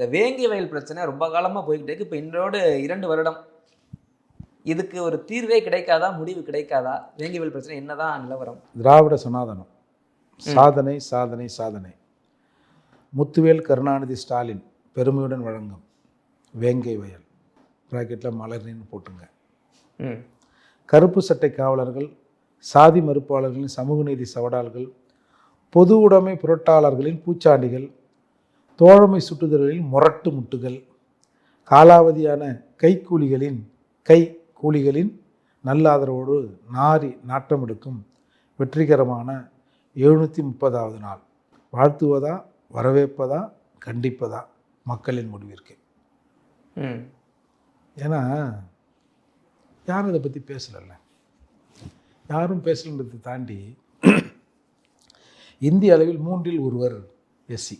இந்த வேங்கை வயல் பிரச்சனை ரொம்ப காலமாக போய்கிட்டே இருக்கு. இப்போ இன்றோடு இரண்டு வருடம். இதுக்கு ஒரு தீர்வே கிடைக்காதா? முடிவு கிடைக்காதா? வேங்கை வயல் பிரச்சனை என்னதான் நிலவரம்? திராவிட சனாதனம். சாதனை சாதனை சாதனை. முத்துவேல் கருணாநிதி ஸ்டாலின் பெருமையுடன் வழங்கும் வேங்கை வயல். ப்ராக்கெட்டில் மலர்னின்னு போட்டுங்க. கருப்பு சட்டை காவலர்கள் சாதி மறுப்பாளர்களின் சமூக நீதி சவடால்கள் பொது உடைமை புரட்டாளர்களின் பூச்சாண்டிகள் தோழமை சுட்டுதல்களின் முரட்டு முட்டுகள் காலாவதியான கைக்கூலிகளின் கை கூலிகளின் நல்ல ஆதரவோடு நாரி நாட்டம் எடுக்கும் வெற்றிகரமான எழுநூற்றி முப்பதாவது நாள். வாழ்த்துவதா வரவேற்பதா கண்டிப்பதா மக்களின் முடிவிற்கு. ஏன்னா யாரும் இதை பற்றி பேசலைல்ல. யாரும் பேசலன்றதை தாண்டி இந்திய அளவில் மூன்றில் ஒருவர் எஸ்சி.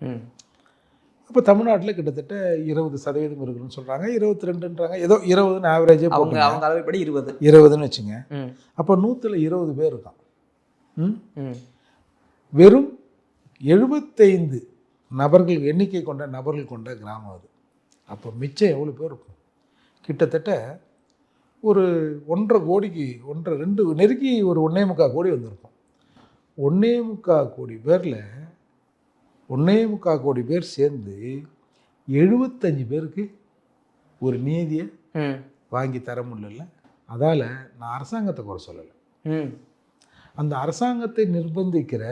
ம். அப்போ தமிழ்நாட்டில் கிட்டத்தட்ட இருபது சதவீதம் இருக்குன்னு சொல்கிறாங்க இருபத்தி ரெண்டுன்றாங்க ஏதோ இருபதுன்னு ஆவரேஜே அவங்க அவங்க அளவுப்படி இருபது. இருபதுன்னு வச்சுங்க. அப்போ நூற்றில் இருபது பேர் இருக்கான். வெறும் எழுபத்தைந்து நபர்கள் எண்ணிக்கை கொண்ட நபர்கள் கொண்ட கிராமம் அது. அப்போ மிச்சம் எவ்வளோ பேர் இருக்கும்? கிட்டத்தட்ட ஒரு ஒன்றரை கோடிக்கு ஒன்றரை ரெண்டு நெருக்கி ஒரு ஒன்றே முக்கால் கோடி வந்திருக்கும். ஒன்றே முக்கால் கோடி பேரில் ஒன்றே முக்கால் கோடி பேர் சேர்ந்து எழுபத்தஞ்சு பேருக்கு ஒரு நீதியை வாங்கி தர முடியல. அதால் நான் அரசாங்கத்தை குறை சொல்லலை. அந்த அரசாங்கத்தை நிர்பந்திக்கிற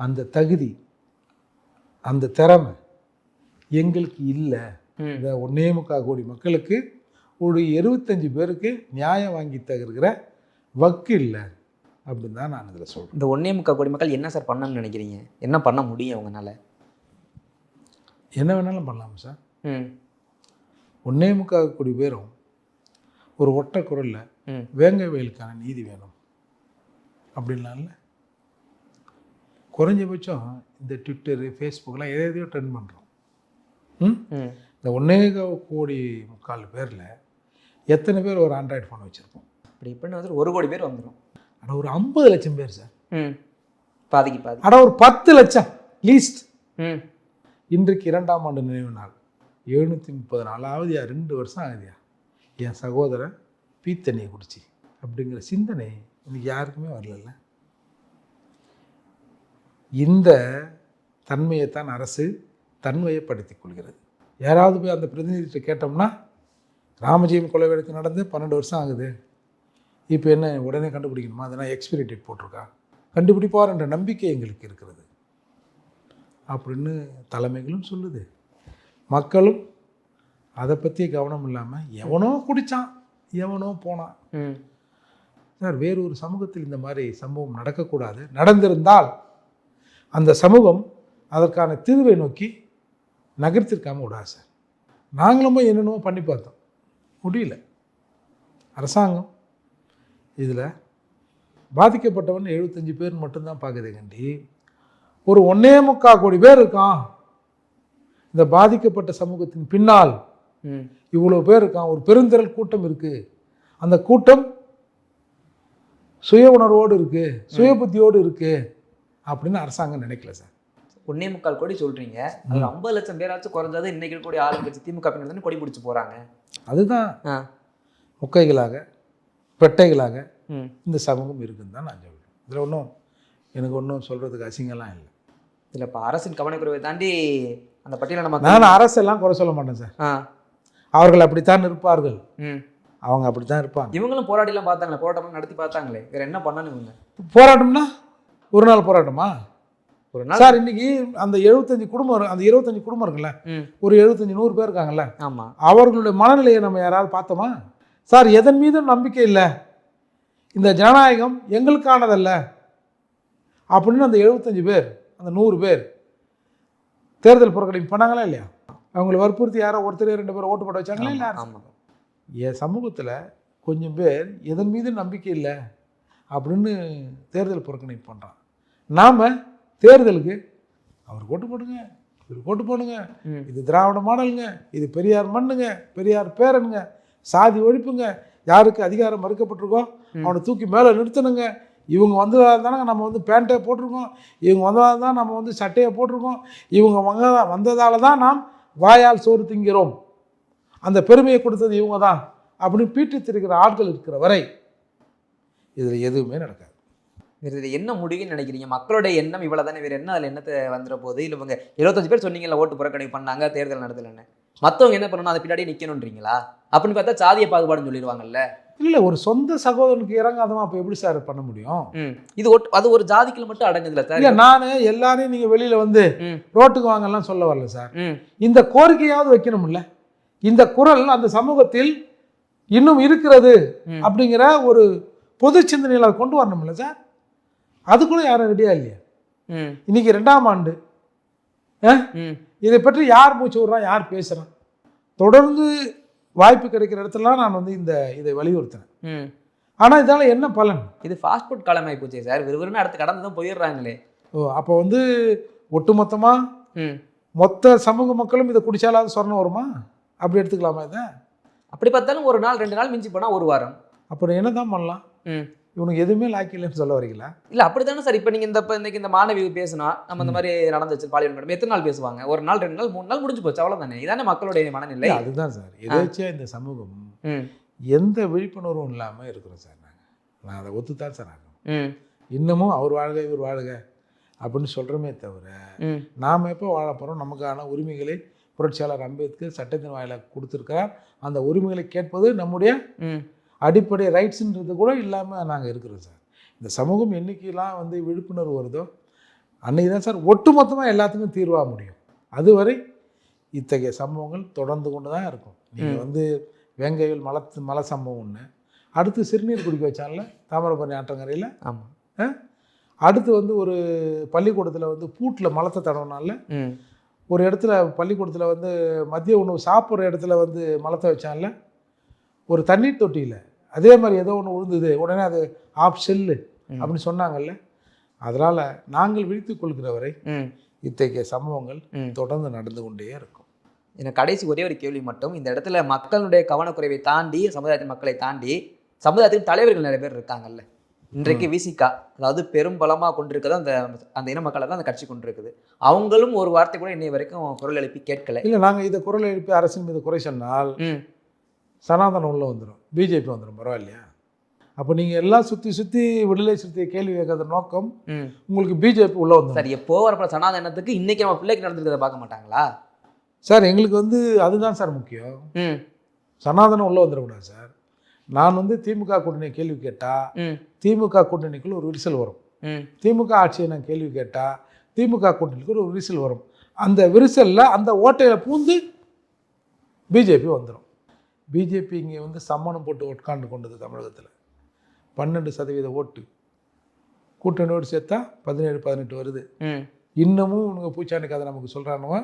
அந்த தகுதி அந்த திறமை எங்களுக்கு இல்லை. இந்த ஒன்னே முக்கால் கோடி மக்களுக்கு ஒரு இருபத்தஞ்சு பேருக்கு நியாயம் வாங்கி தருகிற வக்கு இல்லை. அப்படின்னு தான் நான் இதில் சொல்கிறேன் இந்த ஒன்னே முக்கால் கோடி மக்கள் என்ன சார் பண்ணணும்னு நினைக்கிறீங்க? என்ன பண்ண முடியும் அவங்கனால? என்ன வேணாலும் பண்ணலாம் சார்? ம். ஒன்னே முக்கால் கோடி பேரும் ஒரு ஒற்றை குரலில் வேங்கை வயலுக்கான நீதி வேணும். அப்படின்லாம்ல குறைஞ்சபட்சம் இந்த ட்விட்டரு ஃபேஸ்புக்கெலாம் எதை எதையோ ட்ரெண்ட் பண்ணுறோம் ம்? இந்த ஒன்னே கோடி முக்கால் பேரில் எத்தனை பேர் ஒரு ஆண்ட்ராய்டு ஃபோன் வச்சுருப்போம்? இப்படி இப்படின்னு வந்து ஒரு கோடி பேர் வந்துடும் அட ஒரு ஐம்பது லட்சம் பேர் சார். ம். பாதிக்கு பாதி. அட ஒரு பத்து லட்சம் லீஸ்ட் ம். இன்றைக்கு இரண்டாம் ஆண்டு நினைவு நாள். எழுநூற்றி முப்பது நாள் ஆகுதியா ரெண்டு வருஷம் ஆகுதியா? என் சகோதரன் பீத்தண்ணியை குடிச்சு. அப்படிங்கிற சிந்தனை இன்னைக்கு யாருக்குமே வரலல்ல. இந்த தன்மையைத்தான் அரசு தன்மையப்படுத்திக் கொள்கிறது. யாராவது போய் அந்த பிரதிநிதிகிட்ட கேட்டோம்னா ராமஜெயம் கொலை வழக்கு நடந்து பன்னெண்டு வருஷம் ஆகுது. இப்போ என்ன உடனே கண்டுபிடிக்கணுமா? அதெல்லாம் எக்ஸ்பிரி டேட் போட்டிருக்கா? கண்டுபிடிப்பார் என்ற நம்பிக்கை எங்களுக்கு இருக்கிறது. அப்படின்னு தலைமைகளும் சொல்லுது. மக்களும் அதை பற்றி கவனம் இல்லாமல் எவனோ குடித்தான் எவனோ போனான். சார் வேறு ஒரு சமூகத்தில் இந்த மாதிரி சம்பவம் நடக்கக்கூடாது. நடந்திருந்தால் அந்த சமூகம் அதற்கான தீர்வை நோக்கி நகர்த்திருக்காம விடாது சார். நாங்களும் என்னென்னமோ பண்ணி பார்த்தோம். முடியல. அரசாங்கம் இதில் பாதிக்கப்பட்டவன் எழுபத்தஞ்சு பேர் மட்டும்தான் பார்க்குதே கண்டி ஒரு ஒன்னே முக்கால் கோடி பேர் இருக்கான். இந்த பாதிக்கப்பட்ட சமூகத்தின் பின்னால் இவ்வளோ பேர் இருக்கான். ஒரு பெருந்திரள் கூட்டம் இருக்கு. அந்த கூட்டம் சுய உணர்வோடு இருக்கு சுய புத்தியோடு இருக்கு அப்படின்னு அரசாங்கம் நினைக்கல சார். ஒன்னே முக்கால் கோடி சொல்றீங்க. அது ஐம்பது லட்சம் பேராச்சும் குறைஞ்சது இன்னைக்கு இருக்கக்கூடிய ஆளுங்கட்சி திமுக தானே கொடி பிடிச்சி போறாங்க. அதுதான் முக்கைகளாக பெட்டைகளாக இந்த சமூகம் இருக்குன்னு தான் நான் சொல்கிறேன் இதில் ஒன்றும் எனக்கு ஒன்றும் சொல்கிறதுக்கு அசிங்கம்லாம் இல்லை. இதுல இப்போ அரசின் கவனக்குறைவை தாண்டி அந்த பட்டியலை நம்ம நான் அரசெல்லாம் குறை சொல்ல மாட்டேன் சார். அவர்கள் அப்படித்தான் இருப்பார்கள். ம். அவங்க அப்படித்தான் இருப்பாங்க. இவங்களும் போராடிலாம் பார்த்தாங்களே போராட்டம் நடத்தி பார்த்தாங்களே வேற என்ன பண்ணணும் இவங்க? போராட்டம்னா ஒரு நாள் போராட்டமா? ஒரு நாள்? சார் இன்னைக்கு அந்த எழுபத்தஞ்சு குடும்பம் அந்த இருபத்தஞ்சு குடும்பம் இருக்குல்ல ஒரு எழுபத்தஞ்சு நூறு பேர் இருக்காங்கல்ல ஆமா. அவர்களுடைய மனநிலையை நம்ம யாராவது பார்த்தோமா? சார் எதன் மீதும் நம்பிக்கை இல்லை. இந்த ஜனநாயகம் எங்களுக்கானதல்ல. அப்படின்னு அந்த எழுபத்தஞ்சு பேர் அந்த நூறு பேர் தேர்தல் புறக்கணிப்பு பண்ணாங்களா இல்லையா? அவங்களை வற்புறுத்தி யாரோ ஒருத்தர் ரெண்டு பேர் ஓட்டு போட வச்சாங்களா இல்லை என் சமூகத்தில் கொஞ்சம் பேர் எதன் மீது நம்பிக்கை இல்லை அப்படின்னு தேர்தல் புறக்கணிப்பு பண்ணுறான் நாம் தேர்தலுக்கு அவர் ஓட்டு போடுங்க இவர் ஓட்டு போடுங்க. இது திராவிட மாடலுங்க இது பெரியார் மண்ணுங்க பெரியார் பேரனுங்க சாதி ஒழிப்புங்க. யாருக்கு அதிகாரம் மறுக்கப்பட்டிருக்கோ. அவனை தூக்கி மேலே நிறுத்தணுங்க. இவங்க வந்ததால் தானே நம்ம வந்து பேண்ட்டை போட்டிருக்கோம். இவங்க வந்ததால் தான் நம்ம வந்து சட்டையை போட்டிருக்கோம். இவங்க வங்க வந்ததால் தான் நாம் வாயால் சோறு திங்கிறோம். அந்த பெருமையை கொடுத்தது இவங்க தான் அப்படின்னு பீட்டு திரிக்கிற ஆட்கள் இருக்கிற வரை இதில் எதுவுமே நடக்காது. இது என்ன முடிவுன்னு நினைக்கிறீங்க? மக்களுடைய எண்ணம் இவ்வளவு தானே வேற என்ன அதில் என்னத்தை வந்துட போகுது? இல்லை இவங்க இருபத்தஞ்சு பேர் சொன்னீங்கல்ல ஓட்டு புறக்கணிப்பு பண்ணாங்க தேர்தல் நடத்தலன்னு. மற்றவங்க என்ன பண்ணணும்? அதை பின்னாடி நிற்கணுன்றீங்களா அப்படின்னு பார்த்தா சாதிய பாகுபாடுன்னு சொல்லிடுவாங்கல்ல. இல்லை ஒரு சொந்த சகோதரனுக்கு இறங்காதவன் அப்போ எப்படி சார் பண்ண முடியும்? இது அது ஒரு ஜாதிக்குள்ள மட்டும் அடங்குதுல சார்? இல்லை நான் எல்லாரையும் நீங்கள் வெளியில் வந்து ரோட்டுக்கு வாங்கலாம் சொல்ல வரல சார். இந்த கோரிக்கையாவது வைக்கணும்ல. இந்த குரல் அந்த சமூகத்தில் இன்னும் இருக்கிறது. அப்படிங்கிற ஒரு பொது சிந்தனையில் அதை கொண்டு வரணும்ல சார். அது கூட யாரும் ரெடியா இல்லையா? ம். இன்னைக்கு ரெண்டாம் ஆண்டு. இதை பற்றி யார் மூச்சு விடுறான் யார் பேசுகிறான் தொடர்ந்து வாய்ப்பு கிடைக்கிற இடத்துலலாம் நான் வந்து இந்த இதை வலியுறுத்தினேன் ஆனால் இதால் என்ன பலன்? இது ஃபாஸ்ட் ஃபுட் காலமாகி போச்சே சார் விறுவிறுன்னு அடுத்து கடந்து தான் போயிடுறாங்களே. ஓ அப்போ வந்து ஒட்டுமொத்தமாக ம். மொத்த சமூக மக்களும் இதை குடிச்சாலாவது சொர்ணம் வருமா? அப்படி எடுத்துக்கலாமா இதை? அப்படி பார்த்தாலும் ஒரு நாள் ரெண்டு நாள் மிஞ்சி போனா ஒரு வாரம். அப்புறம் என்ன தான் பண்ணலாம்? ம். இவனுக்கு எதுவுமே லாக்கி இல்லைன்னு சொல்ல வரீங்களா? இல்ல அப்படித்தானே சார் இப்போ நீங்க இந்த இப்ப இன்னைக்கு இந்த மாணவி பேசினா நம்ம இந்த மாதிரி நடந்துச்சு பாலியல் மேடம் எத்தனை நாள் பேசுவாங்க? ஒரு நாள் ரெண்டு நாள் மூணு நாள் முடிஞ்சு போச்சு அவ்வளவுதானே? இதானே மக்களுடைய மனநிலை? அதுதான் சார். எதேச்சியா இந்த சமூகம் எந்த விழிப்புணர்வும் இல்லாமல் இருக்கிறோம் சார் நாங்கள் நான் அதை ஒத்துத்தான் சார் ம். இன்னமும் அவர் வாழ்க இவர் வாழ்க அப்படின்னு சொல்கிறோமே தவிர நாம் எப்போ வாழ போகிறோம் நமக்கான உரிமைகளை புரட்சியாளர் அம்பேத்கர் சட்டத்தின் வாயிலாக கொடுத்துருக்கிறார். அந்த உரிமைகளை கேட்பது நம்முடைய அடிப்படை ரைட்ஸுன்றது கூட இல்லாமல் நாங்கள் இருக்கிறோம் சார். இந்த சமூகம் என்னைக்கெல்லாம் வந்து விழிப்புணர்வு வருதோ அன்னைக்கு தான் சார் ஒட்டுமொத்தமாக எல்லாத்துக்கும் தீர்வாக முடியும். அதுவரை இத்தகைய சம்பவங்கள் தொடர்ந்து கொண்டு தான் இருக்கும் நீங்கள் வந்து வேங்கையில் மலத்து மலை சம்பவம் ஒன்று அடுத்து சிறுநீர் குடிக்க வச்சான்ல தாமிரபரணி ஆற்றங்கரையில்? ஆமா. அடுத்து வந்து ஒரு பள்ளிக்கூடத்தில் வந்து பூட்டில் மலத்தை தடவினால ஒரு இடத்துல பள்ளிக்கூடத்தில் வந்து மதிய உணவு சாப்பிட்ற இடத்துல வந்து மலத்தை வச்சான்ல ஒரு தண்ணீர் தொட்டியில் அதே மாதிரி ஏதோ ஒன்று விழுந்தது உடனே அது ஆப் செல்லு. அப்படின்னு சொன்னாங்கல்ல. அதனால் நாங்கள் விழித்துக் கொள்கிற வரை இத்தகைய சம்பவங்கள் தொடர்ந்து நடந்து கொண்டே இருக்கும். எனக்கு கடைசி ஒரே ஒரு கேள்வி மட்டும் இந்த இடத்துல மக்களுடைய கவனக்குறைவை தாண்டி சமுதாயத்தின் மக்களை தாண்டி சமுதாயத்தின் தலைவர்கள் நிறைய பேர் இருக்காங்கல்ல. இன்றைக்கு விசிகா அதாவது பெரும் பலமா கொண்டிருக்கிறது அந்த அந்த இன மக்களை தான் அந்த கட்சி கொண்டிருக்குது. அவங்களும் ஒரு வார்த்தை கூட இன்னை வரைக்கும் குரல் எழுப்பி கேட்கல. இல்லை நாங்கள் இதை குரல் எழுப்பி அரசின் மீது குறை சொன்னால் சனாதனம் உள்ளே வந்துடும் பிஜேபி வந்துடும் பரவாயில்லையா? அப்போ நீங்கள் எல்லாம் சுற்றி சுற்றி விடுதலை சிறுத்தையை கேள்வி கேட்கற நோக்கம் உங்களுக்கு பிஜேபி உள்ளே வந்துடும் சரி எப்போ வரப்போ சனாதனத்துக்கு இன்னைக்கு நம்ம பிள்ளைக்கு நடந்திருக்கிறத பார்க்க மாட்டாங்களா? சார் எங்களுக்கு வந்து அதுதான் சார் முக்கியம். சனாதனம் உள்ளே வந்துடக்கூடாது சார். நான் வந்து திமுக கூட்டணி கேள்வி கேட்டால் திமுக கூட்டணிக்குள்ள ஒரு விரிசல் வரும். திமுக ஆட்சியை நான் கேள்வி கேட்டால் திமுக கூட்டணிக்கு ஒரு விரிசல் வரும். அந்த விரிசலில் அந்த ஓட்டையில் பூந்து பிஜேபி வந்துடும் பிஜேபி இங்கே வந்து சம்மணம் போட்டு உட்காந்து கொண்டது தமிழகத்தில். பன்னெண்டு சதவீத ஓட்டு. கூட்டணியோடு சேர்த்தா பதினேழு பதினெட்டு வருது. இன்னமும் உனக்கு பூச்சாண்டி கதை நமக்கு சொல்கிறானுவ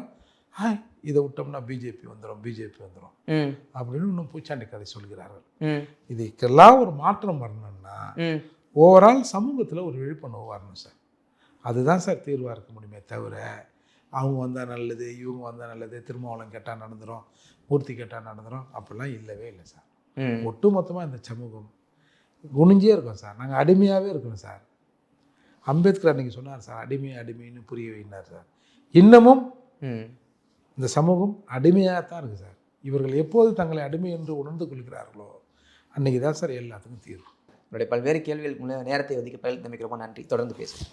ஹாய் இதை விட்டோம்னா பிஜேபி வந்துடும் பிஜேபி வந்துடும் அப்படின்னு இன்னும் பூச்சாண்டி கதை சொல்கிறார்கள். இதுக்கெல்லாம் ஒரு மாற்றம் வரணும்னா ஓவரால் சமூகத்தில் ஒரு விழிப்புணர்வு வரணும் சார். அதுதான் சார் தீர்வாக இருக்க முடியுமே தவிர அவங்க வந்தால் நல்லது இவங்க வந்தால் நல்லது திருமாவளம் கேட்டால் நடந்துடும் மூர்த்தி கேட்டால் நடந்துடும் அப்படிலாம் இல்லவே இல்லை சார். ம். ஒட்டுமொத்தமாக இந்த சமூகம் குனிஞ்சே இருக்கோம் சார். நாங்கள் அடிமையாகவே இருக்கோம் சார். அம்பேத்கர் அன்னைக்கு சொன்னார் சார் அடிமை அடிமைன்னு புரிய வைனார் சார். இன்னமும் இந்த சமூகம் அடிமையாக தான் இருக்குது சார். இவர்கள் எப்போது தங்களை அடிமை என்று உணர்ந்து கொள்கிறார்களோ அன்னைக்கு தான் சார் எல்லாத்துக்கும் தீர்வு. உங்களுடைய பல்வேறு கேள்விகளுக்கு முன்னே நேரத்தை ஒதுக்கி பயிர் ரொம்ப நன்றி. தொடர்ந்து பேசுவோம்.